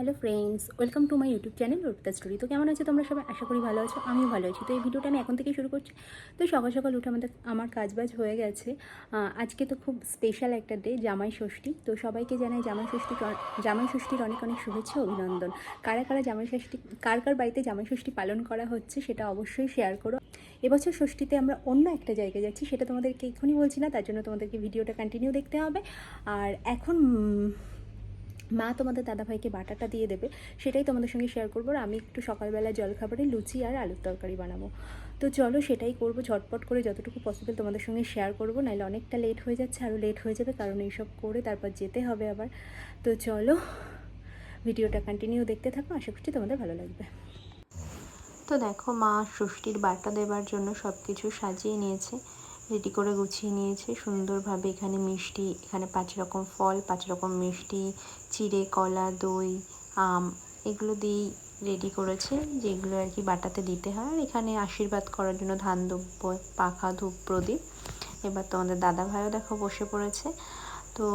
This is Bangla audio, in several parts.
Hello friends, welcome to my YouTube channel Arpita story. তো কেমন আছো তোমরা সবাই? আশা করি ভালো আছো, আমিও ভালো আছি। তো এই ভিডিওটা আমি এখন থেকে শুরু করছি। তো সকাল সকাল উঠে আমাদের, আমার কাজবাজ হয়ে গেছে। আজকে তো খুব স্পেশাল একটা ডে জামাই ষষ্ঠী। তো সবাইকে জানাই জামাই ষষ্ঠী জামাই ষষ্ঠীর অনেক অনেক শুভেচ্ছা, অভিনন্দন। কারা কারা জামাই ষষ্ঠী, কার কার বাড়িতে জামাই ষষ্ঠী পালন করা হচ্ছে সেটা অবশ্যই শেয়ার করো। এবছর ষষ্ঠীতে আমরা অন্য একটা জায়গায় যাচ্ছি, সেটা তোমাদেরকে এক্ষুনি বলছি না, তার জন্য তোমাদেরকে ভিডিওটা কন্টিনিউ দেখতে হবে। আর এখন মা তোমাদের দাদাভাইকে বাটাটা দিয়ে দেবে, সেটাই তোমাদের সঙ্গে শেয়ার করব। আর আমি একটু সকালবেলা জলখাবারে লুচি আর আলুর তরকারি বানাবো। তো চলো সেটাই করব, ঝটপট করে যতটুকু পসিবল তোমাদের সঙ্গে শেয়ার করব, নাহলে অনেকটা লেট হয়ে যাচ্ছে আরও লেট হয়ে যাবে, কারণ এইসব করে তারপর যেতে হবে আবার। তো চলো, ভিডিওটা কন্টিনিউ দেখতে থাকো, আশা করছি তোমাদের ভালো লাগবে। তো দেখো মা ষষ্ঠীর বাটা দেবার জন্য সব কিছু সাজিয়ে নিয়েছে। রেডি করে গুছিয়ে নিয়েছে। সুন্দরভাবে এখানে মিষ্টি, এখানে পাঁচ রকম ফল, পাঁচ রকম মিষ্টি, চিড়ে, কলা, দই, আম, এগুলো দিয়েই রেডি করেছে, যেগুলো আর কি বাটাতে দিতে হয়। আর এখানে আশীর্বাদ করার জন্য ধান দুব্য পাখা, ধূপ প্রদীপ। এবার তোমাদের দাদা ভাইও দেখো বসে পড়েছে। তো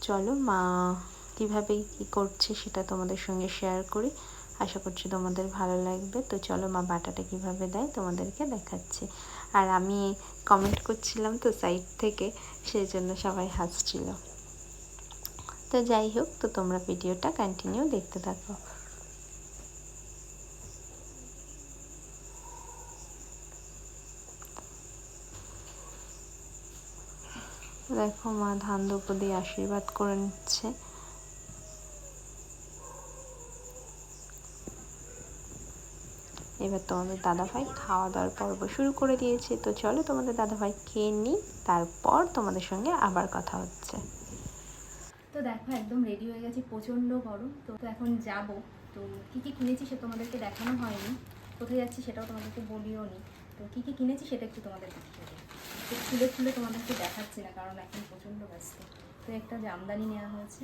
চলো মা কীভাবে কী করছে সেটা তোমাদের সঙ্গে শেয়ার করি। আশা করছি তোমাদের ভালো লাগবে। তো চলো মা বাটাটা কীভাবে দেয় তোমাদেরকে দেখাচ্ছি। আর আমি কমেন্ট করছিলাম তো সাইড থেকে সেই জন্য সবাই হাসছিল। তো যাই হোক, তো তোমরা ভিডিওটা কন্টিনিউ দেখতে থাকো। দেখো মা ধান দুপো দিয়ে আশীর্বাদ করে নিচ্ছে। এবার তোমাদের দাদাভাই খাওয়া দাওয়ার পর্ব শুরু করে দিয়েছে। তো চলো তোমাদের দাদাভাই খেয়ে নিই, তারপর তোমাদের সঙ্গে আবার কথা হচ্ছে। তো দেখো, একদম রেডি হয়ে গেছে প্রচণ্ড গরম। তো এখন যাব। তো কী কী কিনেছি সে তোমাদেরকে দেখানো হয়নি। কোথায় যাচ্ছি সেটাও তোমাদেরকে বলিও নি। তো কী কী কিনেছি সেটা একটু তোমাদের তো খুলে খুলে তোমাদেরকে দেখাচ্ছি না, কারণ এখন প্রচণ্ড ব্যস্ত। তো একটা জামদানি নেওয়া হয়েছে।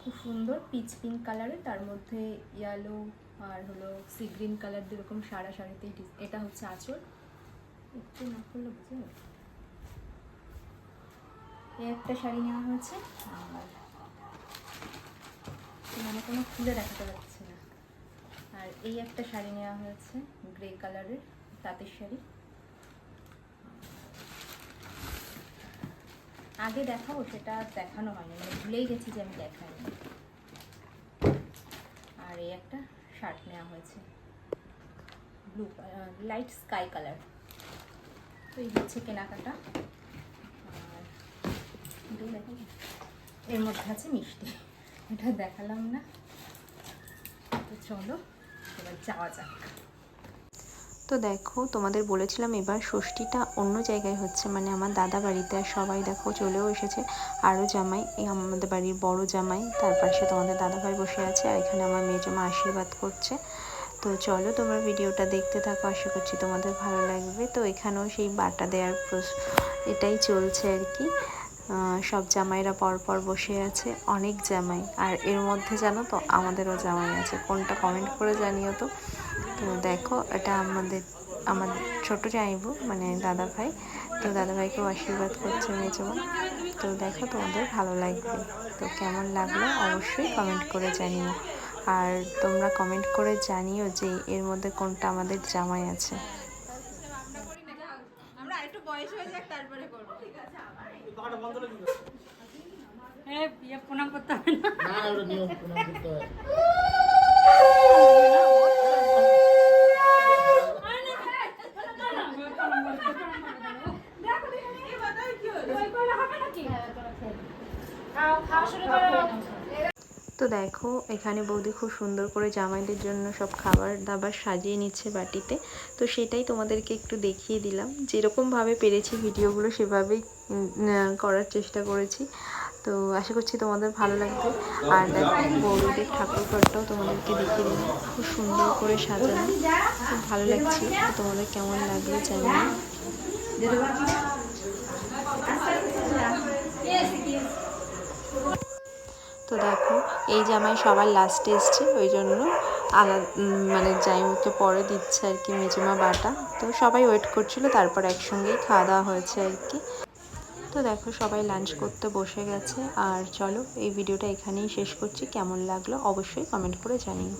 খুব সুন্দর, পিচ পিঙ্ক কালারের, তার মধ্যে ইয়েলো আর হলো সি গ্রিন কালার যেরকম সারা শাড়িতে এটা হচ্ছে আঁচল। একটু না করলে বুঝে একটা শাড়ি নেওয়া হয়েছে, আর মানে কোনো খুলে দেখাতে পারছি না। আর এই একটা শাড়ি নেওয়া হয়েছে গ্রে কালারের তাঁতের শাড়ি। আগে দেখাবো, সেটা দেখানো হয়নি মানে ভুলেই গেছি যে আমি দেখাইনি। আর এই একটা শার্ট নেওয়া হয়েছে। ব্লু লাইট স্কাই কালার তো এই হচ্ছে কেনাকাটা। আর এর মধ্যে আছে মিষ্টি। এটা দেখালাম না। তো চলো, এবার যাওয়া যাক। তো দেখো, তোমাদের বলেছিলাম এবার ষষ্ঠীটা অন্য জায়গায় হচ্ছে মানে আমার দাদা বাড়িতে আর সবাই দেখো চলেও এসেছে। আরও জামাই আমাদের বাড়ির বড় জামাই, তার পাশে তোমাদের দাদা ভাই বসে আছে আর এখানে আমার মেয়ে জামা আশীর্বাদ করছে। তো চলো তোমরা ভিডিওটা দেখতে থাকো, আশা করছি তোমাদের ভালো লাগবে। তো এখানেও সেই বাটা দেওয়ার এটাই চলছে আর কি। সব জামাইরা পরপর বসে আছে, অনেক জামাই। আর এর মধ্যে জানো তো, আমাদেরও জামাই আছে। কোনটা কমেন্ট করে জানিও তো। তো দেখো এটা আমাদের আমার ছোট জামাইবু মানে দাদা ভাই তো দাদা ভাইকেও আশীর্বাদ করছে মেজমা তো দেখো তোমাদের ভালো লাগবে। তো কেমন লাগল অবশ্যই কমেন্ট করে জানিও। আর তোমরা কমেন্ট করে জানিও যে এর মধ্যে কোনটা আমাদের জামাই আছে। আমরা আরেকটু বয়স যাক তারপরে করব। বিয়ে প্রণাম করতে হবে না না না ওটা নিয়ম প্রণাম করতে হয় তো দেখো, এখানে বৌদি খুব সুন্দর করে জামাইদের জন্য সব খাবার দাবার সাজিয়ে নিচ্ছে বাটিতে। তো সেটাই তোমাদেরকে একটু দেখিয়ে দিলাম। যেরকমভাবে পেরেছি ভিডিওগুলো সেভাবেই করার চেষ্টা করেছি। তো আশা করছি তোমাদের ভালো লাগবে। আর দেখো, বৌদিদের ঠাকুর ঘরটাও তোমাদেরকে দেখিয়ে দিলাম। খুব সুন্দর করে সাজানো। খুব ভালো লাগছে। তোমাদের কেমন লাগল জানি তো দেখো, এই জামাই সবার লাস্টে এসছে, ওই জন্য আলাদা মানে জামাইকে পরে দিচ্ছে আর কি মেজমা বাটা। তো সবাই ওয়েট করছিল, তারপর একসঙ্গেই খাওয়া দাওয়া হয়েছে আর কি। তো দেখো, সবাই লাঞ্চ করতে বসে গেছে, আর চলো এই ভিডিওটা এখানেই শেষ করছি, কেমন লাগল অবশ্যই কমেন্ট করে জানিও।